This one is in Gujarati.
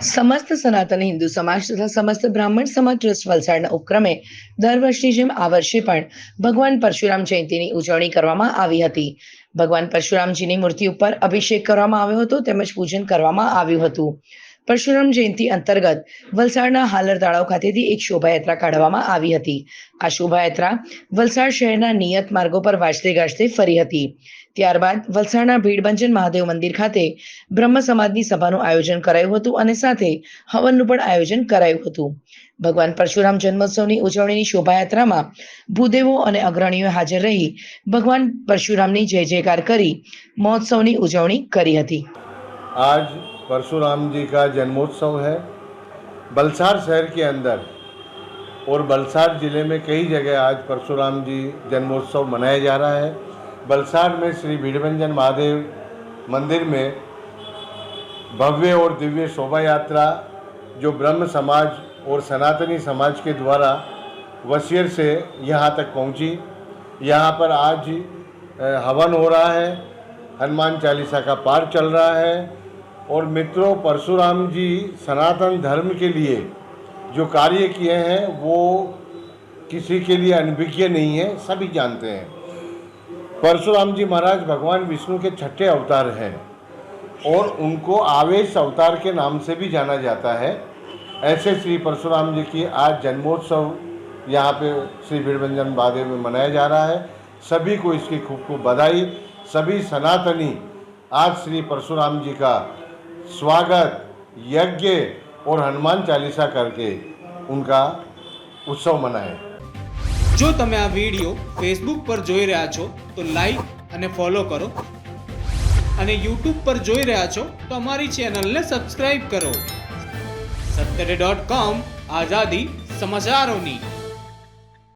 સમસ્ત સનાતન હિન્દુ સમાજ તથા સમસ્ત બ્રાહ્મણ સમાજ ટ્રસ્ટ વલસાડના ઉપક્રમે દર વર્ષની જેમ આ વર્ષે પણ ભગવાન પરશુરામ જયંતિની ઉજવણી કરવામાં આવી હતી. ભગવાન પરશુરામજીની મૂર્તિ ઉપર અભિષેક કરવામાં આવ્યો હતો, તેમજ પૂજન કરવામાં આવ્યું હતું. પરશુરામ જયંતિ અંતર્ગત વલસાડના હાલર તળાવ ખાતેથી એક શોભાયાત્રા કાઢવામાં આવી હતી. આ શોભાયાત્રા વલસાડ શહેરના નિયત માર્ગો પર વાજતે ગાજતે ફરી હતી. ત્યારબાદ વલસાડના ભીડભંજન મહાદેવ મંદિર ખાતે બ્રહ્મ સમાજની સભાનું આયોજન કરાયું હતું અને સાથે હવનનું પણ આયોજન કરાયું હતું. ભગવાન પરશુરામ જન્મોત્સવની ઉજવણીની શોભાયાત્રામાં ભૂદેવો અને અગ્રણીઓ હાજર રહી ભગવાન પરશુરામની જય જયકાર કરી મહોત્સવની ઉજવણી કરી હતી. आज परशुराम जी का जन्मोत्सव है। बलसार शहर के अंदर और बलसार ज़िले में कई जगह आज परशुराम जी जन्मोत्सव मनाया जा रहा है। बलसार में श्री भीड़भंजन महादेव मंदिर में भव्य और दिव्य शोभा यात्रा जो ब्रह्म समाज और सनातनी समाज के द्वारा वसीर से यहाँ तक पहुँची। यहाँ पर आज हवन हो रहा है। हनुमान चालीसा का पाठ चल रहा है। और मित्रों, परशुराम जी सनातन धर्म के लिए जो कार्य किए हैं, वो किसी के लिए अनभिज्ञ नहीं है, सभी जानते हैं। परशुराम जी महाराज भगवान विष्णु के छठे अवतार हैं और उनको आवेश अवतार के नाम से भी जाना जाता है। ऐसे श्री परशुराम जी की आज जन्मोत्सव यहाँ पे श्री भीड़भंजन महादेव में मनाया जा रहा है। सभी को इसकी खूब खूब बधाई, सभी सनातनी आज श्री परशुराम जी का स्वागत यज्ञ और हनुमान चालीसा करके उनका उत्सव मनाएं જો તમે આ વિડીયો ફેસબુક પર જોઈ રહ્યા છો તો લાઈક અને ફોલો કરો અને યુટ્યુબ પર જોઈ રહ્યા છો તો અમારી ચેનલને સબસ્ક્રાઇબ કરો સત્તરે ડોટ કોમ આઝાદી સમાચારોની